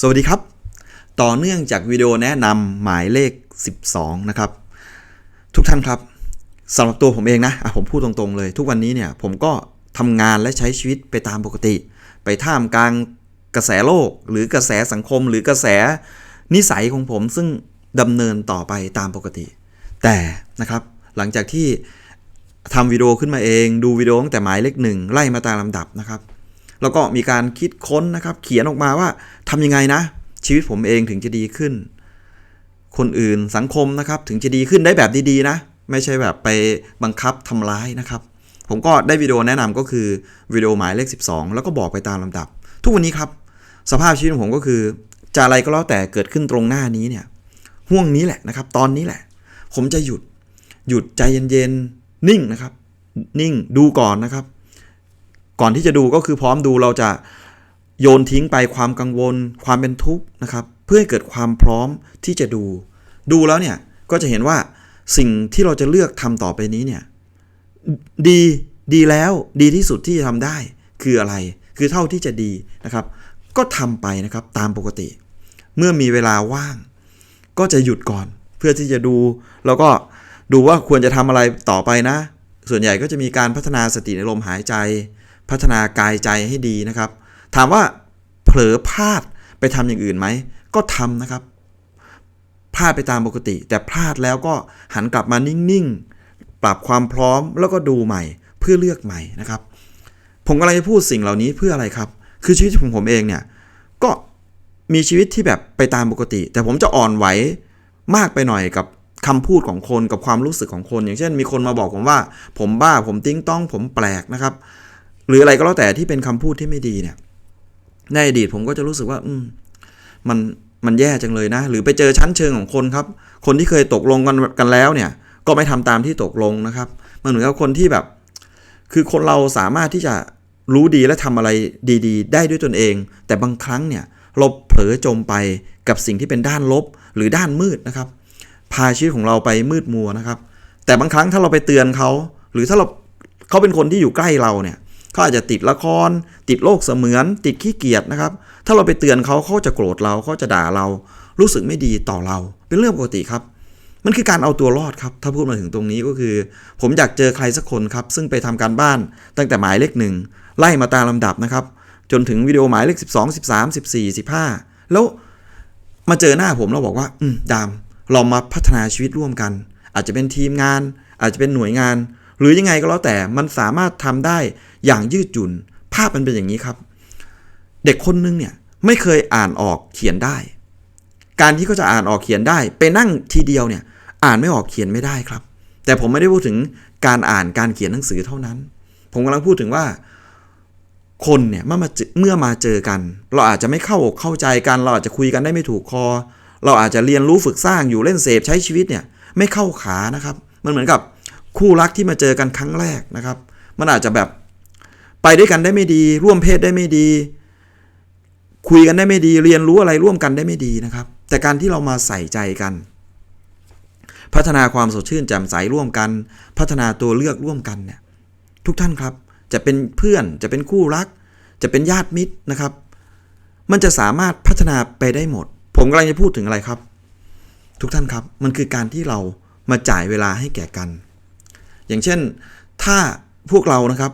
สวัสดีครับ ต่อเนื่องจากวิดีโอแนะนำหมายเลข 12 นะครับ ทุกท่านครับสำหรับตัวผมเองนะะผมพูดตรงๆเลย ทุกวันนี้เนี่ยผมก็ทำงานและใช้ชีวิตไปตามปกติ ไปท่ามกลางกระแสโลก หรือกระแสสังคม หรือกระแสนิสัยของผมซึ่งดำเนินต่อไปตามปกติ แต่นะครับหลังจากที่ทำวิดีโอขึ้นมาเอง ดูวิดีโอตั้งแต่หมายเลขหนึ่งไล่มาตามลำดับนะครับ แล้วก็มีการคิดค้นนะครับ เขียนออกมาว่าทำยังไงนะ ชีวิตผมเองถึงจะดีขึ้น คนอื่นสังคมนะครับ ถึงจะดีขึ้นได้แบบดีๆนะ ไม่ใช่แบบไปบังคับทำร้ายนะครับ ผมก็ได้วิดีโอแนะนำก็คือวิดีโอหมายเลข 12 แล้วก็บอกไปตามลำดับ ทุกวันนี้ครับ สภาพชีวิตของผมก็คือจะอะไรก็แล้วแต่เกิดขึ้นตรงหน้านี้เนี่ยห่วงนี้แหละนะครับ ตอนนี้แหละ ผมจะหยุดหยุดใจเย็นๆนิ่งนะครับ นิ่งดูก่อนนะครับ ก่อนที่จะดูก็คือพร้อมดูเราจะโยนทิ้งไปความกังวล ความเป็นทุกข์นะครับ เพื่อให้เกิดความพร้อมที่จะดู ดูแล้วเนี่ยก็จะเห็นว่าสิ่งที่เราจะเลือกทำต่อไปนี้เนี่ยดีดีแล้วดีที่สุดที่จะทำได้คืออะไร คือเท่าที่จะดีนะครับ ก็ทำไปนะครับตามปกติ เมื่อมีเวลาว่าง ก็จะหยุดก่อนเพื่อที่จะดู แล้วก็ดูว่าควรจะทำอะไรต่อไปนะ ส่วนใหญ่ก็จะมีการพัฒนาสติในลมหายใจ พัฒนากายใจให้ดีนะครับ ถามว่าเผลอพลาดไปทำอย่างอื่นไหม ก็ทำนะครับ พลาดไปตามปกติ แต่พลาดแล้วก็หันกลับมานิ่งๆ ปรับความพร้อมแล้วก็ดูใหม่ เพื่อเลือกใหม่นะครับ ผมกำลังจะพูดสิ่งเหล่านี้เพื่ออะไรครับ คือชีวิตของผมเองเนี่ย ก็มีชีวิตที่แบบไปตามปกติ แต่ผมจะอ่อนไหวมากไปหน่อยกับคำพูดของคนกับความรู้สึกของคน อย่างเช่น มีคนมาบอกผมว่า ผมบ้าผมติ้งต้องผมแปลกนะครับ หรืออะไรก็แล้วแต่ที่เป็นคำพูดที่ไม่ดีเนี่ยในอดีตผมก็จะรู้สึกว่า อืมมันมันแย่จังเลยนะ หรือไปเจอชั้นเชิงของคนครับ คนที่เคยตกลงกันกันแล้วเนี่ย ก็ไม่ทำตามที่ตกลงนะครับ มันเหมือนกับคนที่แบบ คือคนเราสามารถที่จะรู้ดีและทำอะไรดี ๆ ได้ด้วยตนเอง แต่บางครั้งเนี่ยเราเผลอจมไปกับสิ่งที่เป็นด้านลบหรือด้านมืดนะครับ พาชีวิตของเราไปมืดมัวนะครับ แต่บางครั้งถ้าเราไปเตือนเขา หรือถ้าเราเขาเป็นคนที่อยู่ใกล้เราเนี่ย เขาอาจจะติดละคร ติดโลกเสมือน ติดขี้เกียจนะครับ ถ้าเราไปเตือนเขาเขาจะโกรธเราเขาจะด่าเรา รู้สึกไม่ดีต่อเรา เป็นเรื่องปกติครับ มันคือการเอาตัวรอดครับ ถ้าพูดมาถึงตรงนี้ก็คือ ผมอยากเจอใครสักคนครับ ซึ่งไปทำการบ้านตั้งแต่หมายเลขหนึ่งไล่มาตามลำดับนะครับ จนถึงวิดีโอหมายเลข 12 13 14 15 แล้วมาเจอหน้าผมแล้วบอกว่า อืมดามเรามาพัฒนาชีวิตร่วมกัน อาจจะเป็นทีมงาน อาจจะเป็นหน่วยงาน หรือยังไงก็แล้วแต่มันสามารถทำได้อย่างยืดหยุ่น ภาพมันเป็นอย่างนี้ครับ เด็กคนนึงเนี่ยไม่เคยอ่านออกเขียนได้ การที่เขาจะอ่านออกเขียนได้ ไปนั่งทีเดียวเนี่ย อ่านไม่ออกเขียนไม่ได้ครับ แต่ผมไม่ได้พูดถึงการอ่านการเขียนหนังสือเท่านั้น ผมกำลังพูดถึงว่า คนเนี่ยเมื่อมาเจอเมื่อมาเจอกัน เราอาจจะไม่เข้าอกเข้าใจกัน เราอาจจะคุยกันได้ไม่ถูกคอ เราอาจจะเรียนรู้ฝึกสร้างอยู่เล่นเสพใช้ชีวิตเนี่ย ไม่เข้าขานะครับ มันเหมือนกับ คู่รักที่มาเจอกันครั้งแรกนะครับ มันอาจจะแบบไปด้วยกันได้ไม่ดี ร่วมเพศได้ไม่ดี คุยกันได้ไม่ดี เรียนรู้อะไรร่วมกันได้ไม่ดีนะครับ แต่การที่เรามาใส่ใจกัน พัฒนาความสดชื่นแจ่มใสร่วมกัน พัฒนาตัวเลือกร่วมกันเนี่ยทุกท่านครับจะเป็นเพื่อนจะเป็นคู่รัก จะเป็นญาติมิตรนะครับ มันจะสามารถพัฒนาไปได้หมด ผมกำลังจะพูดถึงอะไรครับ ทุกท่านครับมันคือการที่เรามาจ่ายเวลาให้แก่กัน อย่างเช่น ถ้าพวกเรานะครับ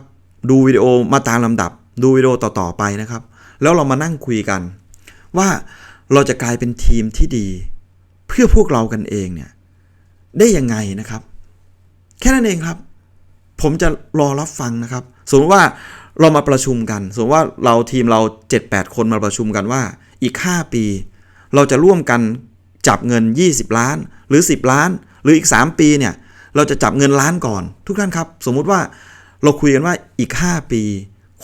ดูวิดีโอมาตามลำดับ ดูวิดีโอต่อๆไปนะครับ แล้วเรามานั่งคุยกัน ว่าเราจะกลายเป็นทีมที่ดี เพื่อพวกเรากันเองเนี่ยได้ยังไงนะครับ แค่นั้นเองครับ ผมจะรอรับฟังนะครับ สมมติว่าเรามาประชุมกัน สมมติว่าเราทีมเรา 7-8 คนมาประชุมกันว่าอีก 5 ปี เราจะร่วมกันจับเงิน 20 ล้าน หรือ 10 ล้าน หรืออีก 3 ปีเนี่ย เราจะจับเงินล้านก่อน ทุกท่านครับ สมมุติว่าเราคุยกันว่าอีก 5 ปี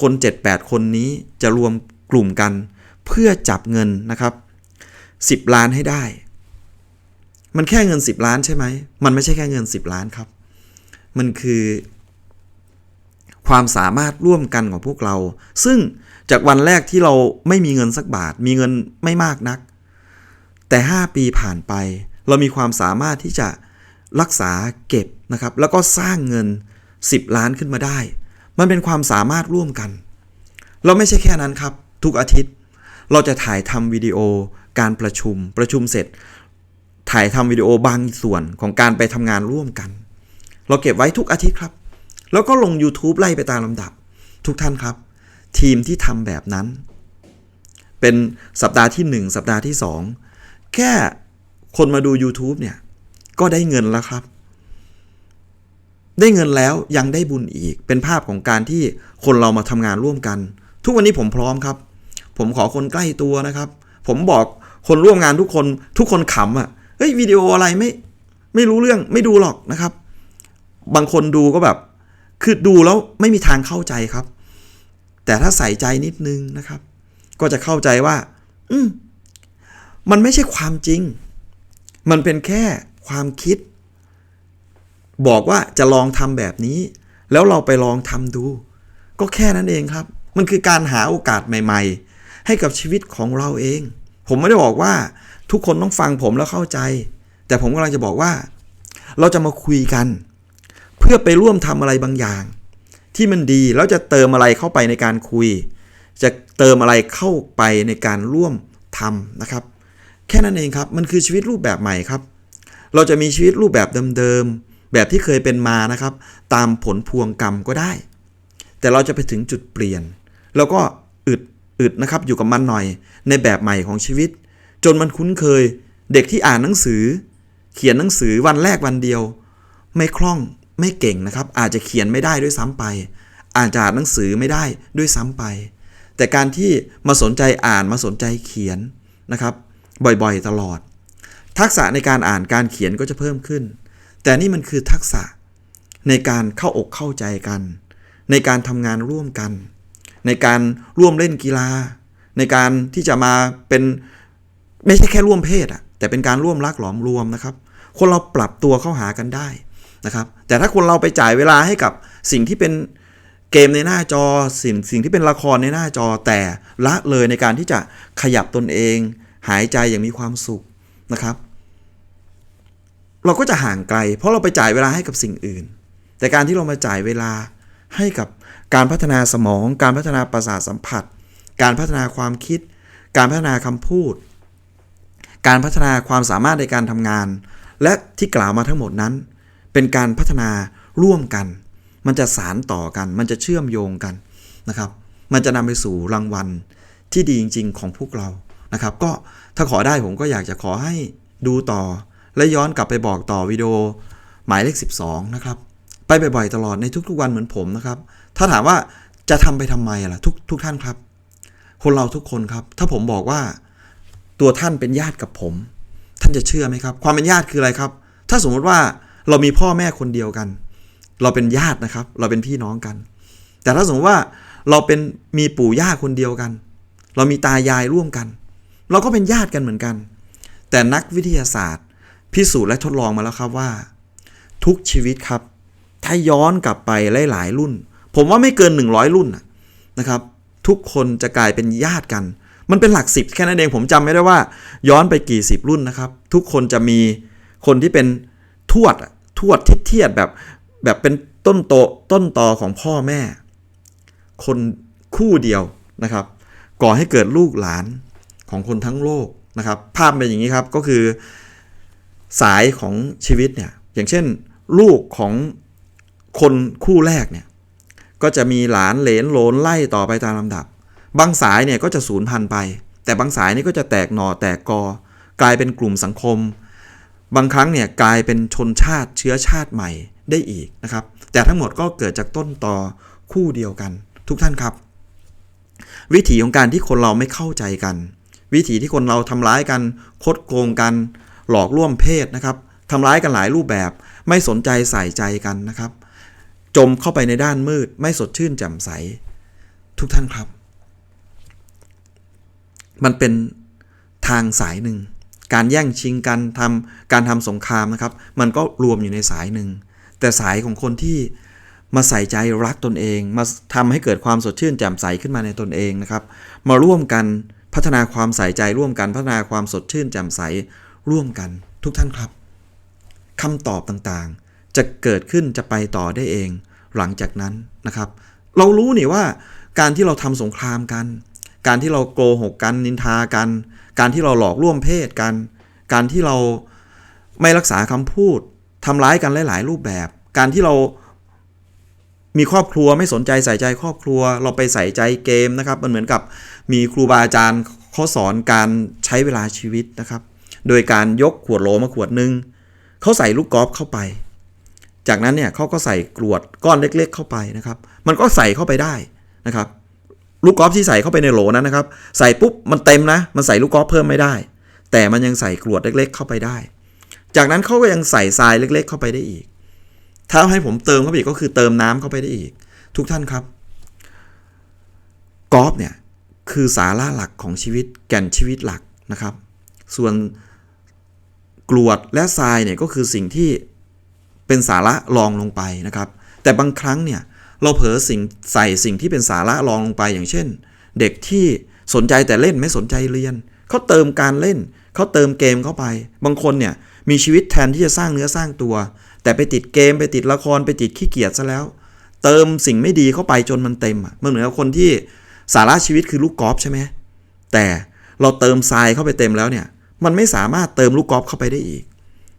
คน 7-8 คนนี้จะรวมกลุ่มกัน เพื่อจับเงินนะครับ 10 ล้านให้ได้ มันแค่เงิน 10 ล้านใช่ไหม มันไม่ใช่แค่เงิน 10 ล้านครับ มันคือความสามารถร่วมกันของพวกเรา ซึ่งจากวันแรกที่เราไม่มีเงินสักบาท มีเงินไม่มากนัก แต่ 5 ปีผ่านไป เรามีความสามารถที่จะ รักษาเก็บนะครับ แล้วก็สร้างเงิน 10 ล้านขึ้นมาได้ มันเป็นความสามารถร่วมกัน เราไม่ใช่แค่นั้นครับ ทุกอาทิตย์ เราจะถ่ายทำวิดีโอการประชุม ประชุมเสร็จ ถ่ายทำวิดีโอบางส่วนของการไปทำงานร่วมกัน เราเก็บไว้ทุกอาทิตย์ครับ แล้วก็ลง YouTube ไล่ไปตามลำดับ ทุกท่านครับ ทีมที่ทำแบบนั้น เป็นสัปดาห์ที่ 1 สัปดาห์ที่ 2 แค่คนมาดู YouTube เนี่ย ก็ได้เงินแล้วครับ ได้เงินแล้วยังได้บุญอีก เป็นภาพของการที่คนเรามาทำงานร่วมกัน ทุกวันนี้ผมพร้อมครับ ผมขอคนใกล้ตัวนะครับ ผมบอกคนร่วมงานทุกคนทุกคนขำอะ่ะเฮ้ยวิดีโออะไรไม่ไม่รู้เรื่องไม่ดูหรอกนะครับ บางคนดูก็แบบ คือดูแล้วไม่มีทางเข้าใจครับ แต่ถ้าใส่ใจนิดนึงนะครับ ก็จะเข้าใจว่า อืมมันไม่ใช่ความจริง มันเป็นแค่ ความคิด บอกว่าจะลองทำแบบนี้ แล้วเราไปลองทำดู ก็แค่นั้นเองครับ มันคือการหาโอกาสใหม่ ๆ ให้กับชีวิตของเราเอง ผมไม่ได้บอกว่าทุกคนต้องฟังผมแล้วเข้าใจ แต่ผมกำลังจะบอกว่า เราจะมาคุยกัน เพื่อไปร่วมทำอะไรบางอย่าง ที่มันดีแล้วจะเติมอะไรเข้าไปในการคุย จะเติมอะไรเข้าไปในการร่วมทำนะครับ แค่นั้นเองครับ มันคือชีวิตรูปแบบใหม่ครับ เราจะมีชีวิตรูปแบบเดิมๆแบบที่เคยเป็นมานะครับ ตามผลพวงกรรมก็ได้ แต่เราจะไปถึงจุดเปลี่ยน แล้วก็อึดอึดนะครับอยู่กับมันหน่อยในแบบใหม่ของชีวิต จนมันคุ้นเคย เด็กที่อ่านหนังสือ เขียนหนังสือวันแรกวันเดียว ไม่คล่องไม่เก่งนะครับ อาจจะเขียนไม่ได้ด้วยซ้ำไป อาจจะอ่านหนังสือไม่ได้ด้วยซ้ำไป แต่การที่มาสนใจอ่านมาสนใจเขียนนะครับ บ่อยๆตลอด ทักษะในการอ่านการเขียนก็จะเพิ่มขึ้น แต่นี่มันคือทักษะในการเข้าอกเข้าใจกัน ในการทำงานร่วมกัน ในการร่วมเล่นกีฬา ในการที่จะมาเป็นไม่ใช่แค่ร่วมเพศอะแต่เป็นการร่วมรักหลอมรวมนะครับ คนเราปรับตัวเข้าหากันได้นะครับ แต่ถ้าคนเราไปจ่ายเวลาให้กับสิ่งที่เป็นเกมในหน้าจอสิ่งสิ่งที่เป็นละครในหน้าจอแต่ละเลยในการที่จะขยับตนเอง หายใจอย่างมีความสุขนะครับ เราก็จะห่างไกล เพราะเราไปจ่ายเวลาให้กับสิ่งอื่น แต่การที่เรามาจ่ายเวลาให้กับการพัฒนาสมอง การพัฒนาประสาทสัมผัส การพัฒนาความคิด การพัฒนาคำพูด การพัฒนาความสามารถในการทำงาน และที่กล่าวมาทั้งหมดนั้น เป็นการพัฒนาร่วมกัน มันจะสารต่อกัน มันจะเชื่อมโยงกันนะครับ มันจะนำไปสู่รางวัลที่ดีจริง ๆ ของพวกเรานะครับ ก็ถ้าขอได้ผมก็อยากจะขอให้ดูต่อ และย้อนกลับไปบอกต่อวิดีโอหมายเลข 12 นะครับ ไปบ่อยๆตลอดในทุกๆวันเหมือนผมนะครับ ถ้าถามว่าจะทำไปทำไมล่ะทุกทุกท่านครับ คนเราทุกคนครับ ถ้าผมบอกว่าตัวท่านเป็นญาติกับผม ท่านจะเชื่อไหมครับ ความเป็นญาติคืออะไรครับ ถ้าสมมติว่าเรามีพ่อแม่คนเดียวกัน เราเป็นญาตินะครับ เราเป็นพี่น้องกัน แต่ถ้าสมมติว่าเราเป็นมีปู่ย่าคนเดียวกัน เรามีตายายร่วมกัน เราก็เป็นญาติกันเหมือนกัน แต่นักวิทยาศาสตร์ พิสูจน์และทดลองมาแล้วครับว่า ทุกชีวิตครับ ถ้าย้อนกลับไปหลาย ๆ รุ่น ผมว่าไม่เกิน 100 รุ่นน่ะนะครับ ทุกคนจะกลายเป็นญาติกัน มันเป็นหลักสิบแค่นั้นเองผมจำไม่ได้ว่า ย้อนไปกี่สิบรุ่นนะครับ ทุกคนจะมีคนที่เป็นทวดทวดทิเทียดแบบแบบเป็นต้นโตต้นตอของพ่อแม่ คนคู่เดียวนะครับ ก่อให้เกิดลูกหลานของคนทั้งโลกนะครับ ภาพเป็นอย่างนี้ครับก็คือ สายของชีวิตเนี่ยอย่างเช่น ลูกของคนคู่แรกเนี่ยก็จะมีหลานเหลนโลนไล่ต่อไปตามลำดับ บางสายเนี่ยก็จะสูญพันธุ์ไป แต่บางสายนี่ก็จะแตกหน่อแตกกอ กลายเป็นกลุ่มสังคม บางครั้งเนี่ยกลายเป็นชนชาติเชื้อชาติใหม่ได้อีกนะครับ แต่ทั้งหมดก็เกิดจากต้นตอคู่เดียวกัน ทุกท่านครับ วิถีของการที่คนเราไม่เข้าใจกัน วิถีที่คนเราทำร้ายกัน คดโกงกัน หลอกล่วมเพศนะครับทำร้ายกันหลายรูปแบบ ไม่สนใจใส่ใจกันนะครับ จมเข้าไปในด้านมืด ไม่สดชื่นแจ่มใส ทุกท่านครับ มันเป็นทางสายหนึ่ง การแย่งชิงกันทำการทำสงครามนะครับ มันก็รวมอยู่ในสายหนึ่ง แต่สายของคนที่มาใส่ใจรักตนเอง มาทำให้เกิดความสดชื่นแจ่มใสขึ้นมาในตนเองนะครับ มาร่วมกันพัฒนาความใส่ใจร่วมกันพัฒนาความสดชื่นแจ่มใส ร่วมกันทุกท่านครับคำตอบต่างๆ จะเกิดขึ้นจะไปต่อได้เอง หลังจากนั้นนะครับ เรารู้นี่ว่าการที่เราทำสงครามกัน การที่เราโกหกกันนินทากัน การที่เราหลอกล่วงเพศกัน การที่เราไม่รักษาคำพูดทำร้ายกันหลาย ๆ รูปแบบ การที่เรามีครอบครัวไม่สนใจใส่ใจครอบครัว เราไปใส่ใจเกมนะครับ มันเหมือนกับมีครูบาอาจารย์เขาสอนการใช้เวลาชีวิตนะครับ โดยการยกขวดโหลมาขวดหนึ่งเขาใส่ลูกกอล์ฟเข้าไป จากนั้นเนี่ยเขาก็ใส่กรวดก้อนเล็ก ๆ เข้าไปนะครับ มันก็ใส่เข้าไปได้นะครับ ลูกกอล์ฟที่ใส่เข้าไปในโหลนั้นนะครับ ใส่ปุ๊บมันเต็มนะ มันใส่ลูกกอล์ฟเพิ่มไม่ได้ แต่มันยังใส่กรวดเล็ก ๆ เข้าไปได้ จากนั้นเขาก็ยังใส่ทรายเล็ก ๆ เข้าไปได้อีก ถ้าให้ผมเติมเข้าไปอีกก็คือเติมน้ำเข้าไปได้อีก ทุกท่านครับกอล์ฟเนี่ยคือสาระหลักของชีวิตแก่นชีวิตหลักนะครับ ส่วน กรวดและทรายเนี่ยก็คือสิ่งที่เป็นสาระรองลงไปนะครับ แต่บางครั้งเนี่ยเราเผลอสิ่งใส่สิ่งที่เป็นสาระรองลงไปอย่างเช่น เด็กที่สนใจแต่เล่นไม่สนใจเรียนเขาเติมการเล่นเขาเติมเกมเข้าไป บางคนเนี่ยมีชีวิตแทนที่จะสร้างเนื้อสร้างตัว แต่ไปติดเกมไปติดละครไปติดขี้เกียจซะแล้ว เติมสิ่งไม่ดีเข้าไปจนมันเต็มอะมันเหมือนกับคนที่สาระชีวิตคือลูกกอล์ฟใช่ไหมแต่เราเติมทรายเข้าไปเต็มแล้วเนี่ย มันไม่สามารถเติมลูกกอล์ฟเข้าไปได้อีก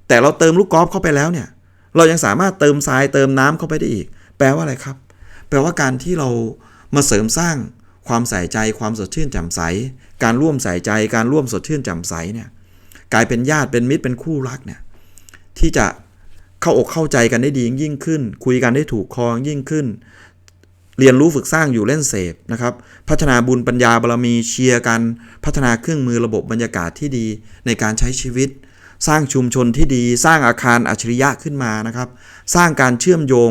แต่เราเติมลูกกอล์ฟเข้าไปแล้วเนี่ย เรายังสามารถเติมทรายเติมน้ำเข้าไปได้อีก แปลว่าอะไรครับ แปลว่าการที่เรามาเสริมสร้างความใส่ใจความสดชื่นแจ่มใส การร่วมใส่ใจการร่วมสดชื่นแจ่มใสเนี่ยกลายเป็นญาติเป็นมิตรเป็นคู่รักเนี่ยที่จะเข้าอกเข้าใจกันได้ดียิ่งขึ้น คุยกันได้ถูกคอยิ่งขึ้น เรียนรู้ฝึกสร้างอยู่เล่นเสพนะครับ พัฒนาบุญปัญญาบารมีเชียร์กัน พัฒนาเครื่องมือระบบบรรยากาศที่ดีในการใช้ชีวิต สร้างชุมชนที่ดี สร้างอาคารอัจฉริยะขึ้นมานะครับ สร้างการเชื่อมโยง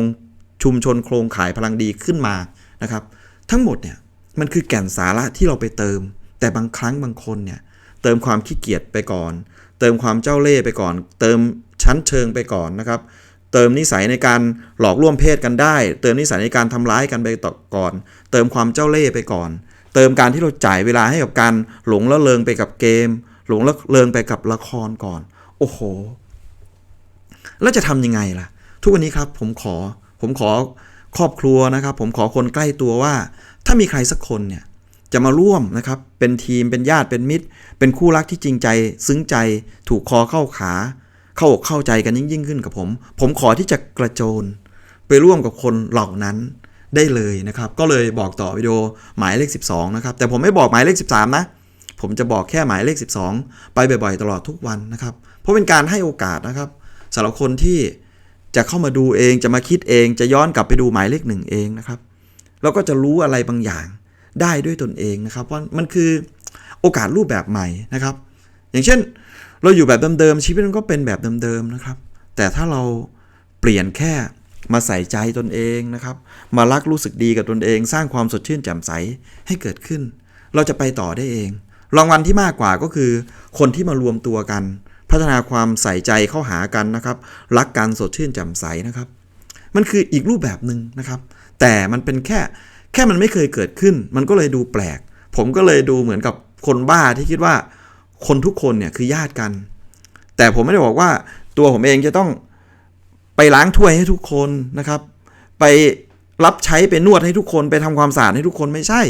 ชุมชนโครงข่ายพลังดีขึ้นมานะครับ ทั้งหมดเนี่ยมันคือแก่นสาระที่เราไปเติม แต่บางครั้งบางคนเนี่ยเติมความขี้เกียจไปก่อน เติมความเจ้าเล่ห์ไปก่อน เติมชั้นเชิงไปก่อนนะครับ เติมนิสัยในการหลอกล่วงเพศกันได้ เติมนิสัยในการทำร้ายกันไปต่อก่อน เติมความเจ้าเล่ห์ไปก่อน เติมการที่เราจ่ายเวลาให้กับการหลงละเลงไปกับเกม หลงละเลงไปกับละครก่อน โอ้โห แล้วจะทำยังไงล่ะ ทุกวันนี้ครับผมขอผมขอครอบครัวนะครับ ผมขอคนใกล้ตัวว่า ถ้ามีใครสักคนเนี่ยจะมาร่วมนะครับ เป็นทีม เป็นญาติ เป็นมิตร เป็นคู่รักที่จริงใจ ซึ้งใจ ถูกคอเข้าขา เข้าอกเข้าใจกันยิ่งยิ่งขึ้นกับผม ผมขอที่จะกระโจน ไปร่วมกับคนเหล่านั้นได้เลยนะครับ ก็เลยบอกต่อวิดีโอหมายเลข 12 นะครับ แต่ผมไม่บอกหมายเลข 13 นะ ผมจะบอกแค่หมายเลข 12 ไปบ่อยๆ ตลอดทุกวันนะครับ เพราะเป็นการให้โอกาสนะครับสำหรับคนที่จะเข้ามาดูเองจะมาคิดเองจะย้อนกลับไปดูหมายเลขหนึ่งเองนะครับแล้วก็จะรู้อะไรบางอย่างได้ด้วยตนเองนะครับว่ามันคือโอกาสรูปแบบใหม่นะครับ อย่างเช่น เราอยู่แบบเดิมๆชีวิตมันก็เป็นแบบเดิมๆนะครับ แต่ถ้าเราเปลี่ยนแค่มาใส่ใจตนเองนะครับ มารักรู้สึกดีกับตนเอง สร้างความสดชื่นแจ่มใสให้เกิดขึ้น เราจะไปต่อได้เอง รางวัลที่มากกว่าก็คือ คนที่มารวมตัวกัน พัฒนาความใส่ใจเข้าหากันนะครับ รักกันสดชื่นแจ่มใสนะครับ มันคืออีกรูปแบบหนึ่งนะครับ แต่มันเป็นแค่แค่มันไม่เคยเกิดขึ้น มันก็เลยดูแปลก ผมก็เลยดูเหมือนกับคนบ้าที่คิดว่า คนทุกคนเนี่ยคือญาติกัน แต่ผมไม่ได้บอกว่าตัวผมเองจะต้องไปล้างถ้วยให้ทุกคนนะครับ ไปรับใช้ไปนวดให้ทุกคนไปทำความสะอาดให้ทุกคนไม่ใช่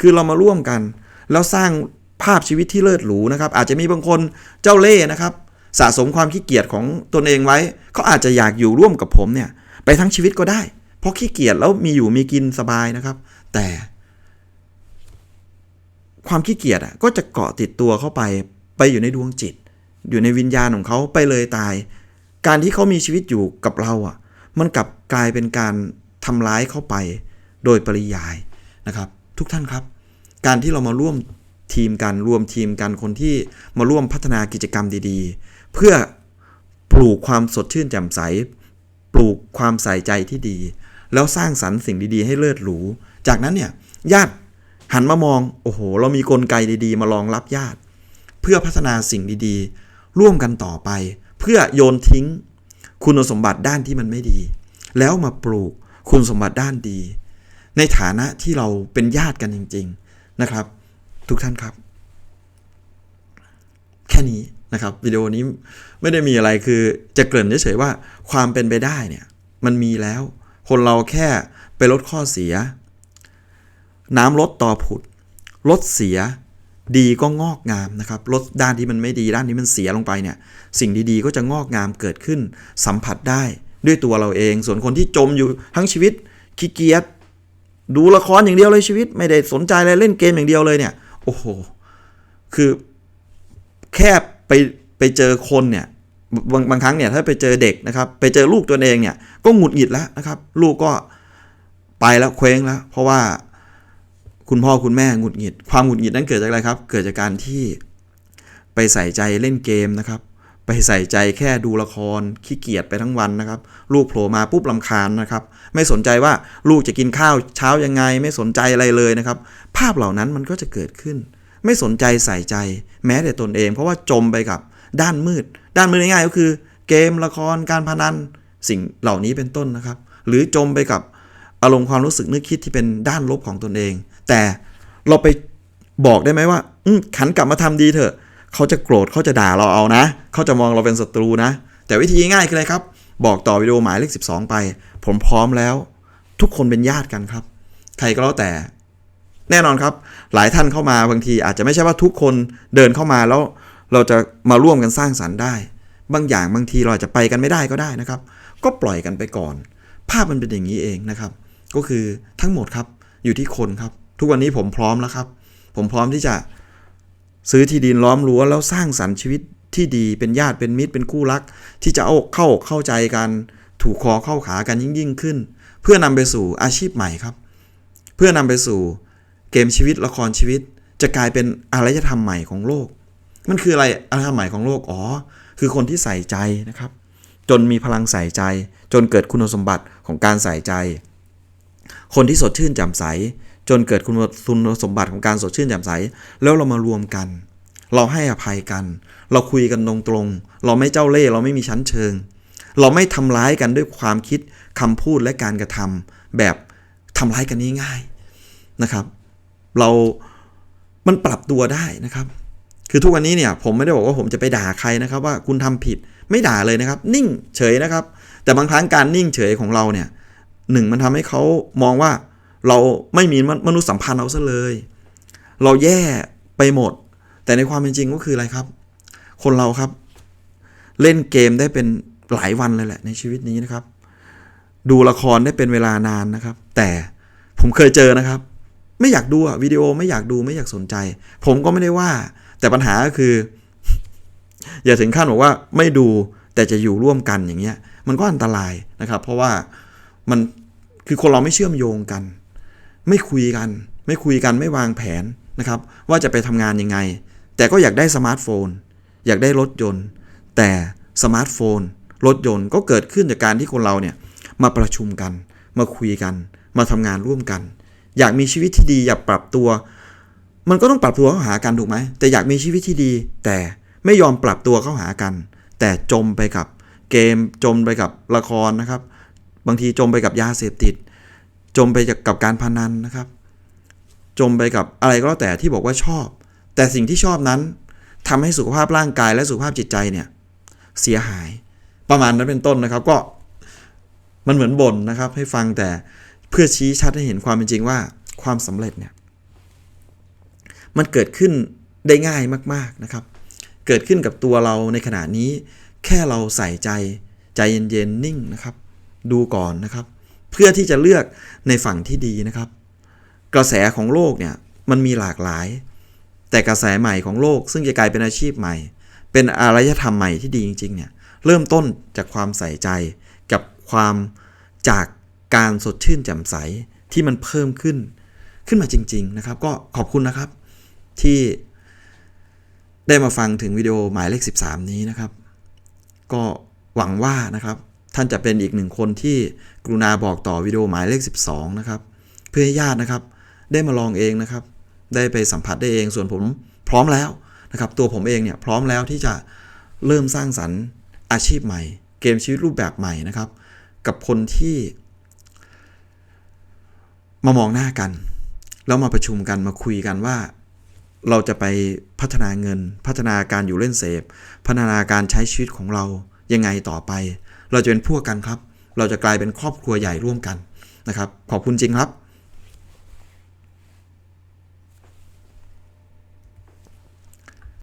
คือเรามาร่วมกัน แล้วสร้างภาพชีวิตที่เลิศหรูนะครับ อาจจะมีบางคนเจ้าเล่ห์นะครับ สะสมความขี้เกียจของตนเองไว้เขาอาจจะอยากอยู่ร่วมกับผมเนี่ยไปทั้งชีวิตก็ได้ เพราะขี้เกียจแล้วมีอยู่มีกินสบายนะครับ แต่ ความขี้เกียจอะก็จะเกาะติดตัวเข้าไป ไปอยู่ในดวงจิต อยู่ในวิญญาณของเขาไปเลยตาย การที่เขามีชีวิตอยู่กับเราอะ มันกลับกลายเป็นการทำร้ายเข้าไป โดยปริยายนะครับ ทุกท่านครับ การที่เรามาร่วมทีมกันรวมทีมกันคนที่มาร่วมพัฒนากิจกรรมดีๆ เพื่อปลูกความสดชื่นแจ่มใส ปลูกความใส่ใจที่ดี แล้วสร้างสรรค์สิ่งดีๆ ให้เลิศหรู จากนั้นเนี่ยญาติ หันมามอง โอ้โห เรามีกลไกดีๆ มารองรับญาติ เพื่อพัฒนาสิ่งดีๆ ร่วมกันต่อไป เพื่อโยนทิ้ง คุณสมบัติด้านที่มันไม่ดี แล้วมาปลูกคุณสมบัติด้านดี ในฐานะที่เราเป็นญาติกันจริง ๆนะครับ ทุกท่านครับ แค่นี้นะครับวิดีโอนี้ไม่ได้มีอะไรคือจะเกริ่นเฉยๆว่าความเป็นไปได้เนี่ย มันมีแล้ว คนเราแค่ไปลดข้อเสีย น้ำลดต่อผุด ลดเสีย ดีก็งอกงามนะครับ ลดด้านที่มันไม่ดีด้านที่มันเสียลงไปเนี่ยสิ่งดีๆก็จะงอกงามเกิดขึ้น สัมผัสได้ด้วยตัวเราเอง ส่วนคนที่จมอยู่ทั้งชีวิตขี้เกียจดูละครอย่างเดียวเลยชีวิต ไม่ได้สนใจอะไรเล่นเกมอย่างเดียวเลยเนี่ย โอ้โห คือแค่ไปไปเจอคนเนี่ยบางบางครั้งเนี่ยถ้าไปเจอเด็กนะครับ ไปเจอลูกตัวเองเนี่ยก็หงุดหงิดแล้วนะครับ ลูกก็ไปแล้วเคว้งแล้ว เพราะว่า คุณพ่อคุณแม่หงุดหงิด ความหงุดหงิดนั้นเกิดจากอะไรครับ เกิดจากการที่ไปใส่ใจเล่นเกมนะครับ ไปใส่ใจแค่ดูละครขี้เกียจไปทั้งวันนะครับ ลูกโผล่มาปุ๊บลำคาญนะครับ ไม่สนใจว่าลูกจะกินข้าวเช้ายังไง ไม่สนใจอะไรเลยนะครับ ภาพเหล่านั้นมันก็จะเกิดขึ้น ไม่สนใจใส่ใจ แม้แต่ตนเอง เพราะว่าจมไปกับด้านมืด ด้านมืดง่ายๆก็คือ เกมละครการพนันสิ่งเหล่านี้เป็นต้นนะครับ หรือจมไปกับอารมณ์ความรู้สึกนึกคิดที่เป็นด้านลบของตนเอง แต่เราไปบอกได้ไหมว่าอืขันกลับมาทำดีเถอะ เขาจะโกรธเขาจะด่าเราเอานะ เขาจะมองเราเป็นศัตรูนะ แต่วิธีง่ายคืออะไรครับ บอกต่อวิดีโอหมายเลข 12 ไป ผมพร้อมแล้ว ทุกคนเป็นญาติกันครับ ใครก็แล้วแต่ แน่นอนครับ หลายท่านเข้ามาบางที อาจจะไม่ใช่ว่าทุกคนเดินเข้ามาแล้ว เราจะมาร่วมกันสร้างสรรค์ได้ บางอย่างบางทีเราอาจจะไปกันไม่ได้ก็ได้นะครับ ก็ปล่อยกันไปก่อน ภาพมันเป็นอย่างนี้เองนะครับ ก็คือทั้งหมดครับอยู่ที่คนครับ ทุกวันนี้ผมพร้อมแล้วครับ ผมพร้อมที่จะซื้อที่ดินล้อมรั้วแล้วสร้างสรรค์ชีวิตที่ดีเป็นญาติเป็นมิตรเป็นคู่รัก ที่จะเอาเข้าเข้าใจกันถูกคอเข้าขากันยิ่งยิ่งขึ้น เพื่อนำไปสู่อาชีพใหม่ครับ เพื่อนำไปสู่เกมชีวิตละครชีวิต จะกลายเป็นอารยธรรมใหม่ของโลก มันคืออะไรอารยธรรมใหม่ของโลกอ๋อคือคนที่ใส่ใจนะครับ จนมีพลังใส่ใจ จนเกิดคุณสมบัติของการใส่ใจ คนที่สดชื่นแจ่มใส จนเกิดคุณสมบัติของการสดชื่นแจ่มใส แล้วเรามารวมกัน เราให้อภัยกัน เราคุยกันตรงๆ เราไม่เจ้าเล่ห์เราไม่มีชั้นเชิง เราไม่ทำร้ายกันด้วยความคิดคำพูดและการกระทำแบบทำร้ายกันง่ายๆนะครับ เรา มันปรับตัวได้นะครับ คือทุกวันนี้เนี่ยผมไม่ได้บอกว่าผมจะไปด่าใครนะครับ ว่าคุณทำผิดไม่ด่าเลยนะครับ นิ่งเฉยนะครับ แต่บางครั้งการนิ่งเฉยของเราเนี่ยหนึ่งมันทำให้เขามองว่า เราไม่มีมนุษยสัมพันธ์เอาซะเลย เราแย่ไปหมด แต่ในความเป็นจริงก็คืออะไรครับ คนเราครับ เล่นเกมได้เป็นหลายวันเลยแหละในชีวิตนี้นะครับ ดูละครได้เป็นเวลานานนะครับ แต่ผมเคยเจอนะครับ ไม่อยากดูวิดีโอไม่อยากดูไม่อยากสนใจ ผมก็ไม่ได้ว่า แต่ปัญหาก็คือ อย่าถึงขั้นบอกว่าไม่ดูแต่จะอยู่ร่วมกันอย่างเงี้ย มันก็อันตรายนะครับ เพราะว่ามันคือคนเราไม่เชื่อมโยงกัน ไม่คุยกัน ไม่คุยกันไม่วางแผนนะครับ ว่าจะไปทำงานยังไง แต่ก็อยากได้สมาร์ทโฟน อยากได้รถยนต์ แต่สมาร์ทโฟน รถยนต์ก็เกิดขึ้นจากการที่คนเราเนี่ยมาประชุมกัน มาคุยกัน มาทำงานร่วมกัน อยากมีชีวิตที่ดีอยากปรับตัว มันก็ต้องปรับตัวเข้าหากันถูกไหมแต่อยากมีชีวิตที่ดี แต่ไม่ยอมปรับตัวเข้าหากัน แต่จมไปกับเกมจมไปกับละครนะครับ บางทีจมไปกับยาเสพติด จมไปกับการพนันนะครับ จมไปกับอะไรก็แล้วแต่ที่บอกว่าชอบ แต่สิ่งที่ชอบนั้นทำให้สุขภาพร่างกายและสุขภาพจิตใจเนี่ยเสียหายประมาณนั้นเป็นต้นนะครับ ก็มันเหมือนบ่นนะครับ ให้ฟังแต่เพื่อชี้ชัดให้เห็นความเป็นจริงว่าความสำเร็จเนี่ยมันเกิดขึ้นได้ง่ายมาก ๆนะครับ เกิดขึ้นกับตัวเราในขณะนี้ แค่เราใส่ใจใจเย็นๆนิ่งนะครับ ดูก่อนนะครับ เพื่อที่จะเลือกในฝั่งที่ดีนะครับ กระแสของโลกเนี่ยมันมีหลากหลาย แต่กระแสใหม่ของโลก ซึ่งจะกลายเป็นอาชีพใหม่ เป็นอารยธรรมใหม่ที่ดีจริงๆเนี่ยเริ่มต้นจากความใส่ใจกับความจากการสดชื่นแจ่มใสที่มันเพิ่มขึ้นขึ้นมาจริง ๆนะครับ ก็ขอบคุณนะครับที่ได้มาฟังถึงวิดีโอหมายเลข 13 นี้นะครับ ก็หวังว่านะครับ ท่านจะเป็นอีกหนึ่งคนที่กรุณาบอกต่อวิดีโอหมายเลข 12 นะครับ เพื่อให้ญาตินะครับ ได้มาลองเองนะครับ ได้ไปสัมผัสได้เองส่วนผมพร้อมแล้วนะครับ ตัวผมเองเนี่ยพร้อมแล้วที่จะเริ่มสร้างสรรค์อาชีพใหม่ เกมชีวิตรูปแบบใหม่นะครับ กับคนที่ มามองหน้ากัน แล้วมาประชุมกันมาคุยกันว่า เราจะไปพัฒนาเงิน พัฒนาการอยู่เล่นเสพ พัฒนาการใช้ชีวิตของเรายังไงต่อไป เราจะเป็นพวกกันครับ เราจะกลายเป็นครอบครัวใหญ่ร่วมกันนะครับ ขอบคุณจริงครับ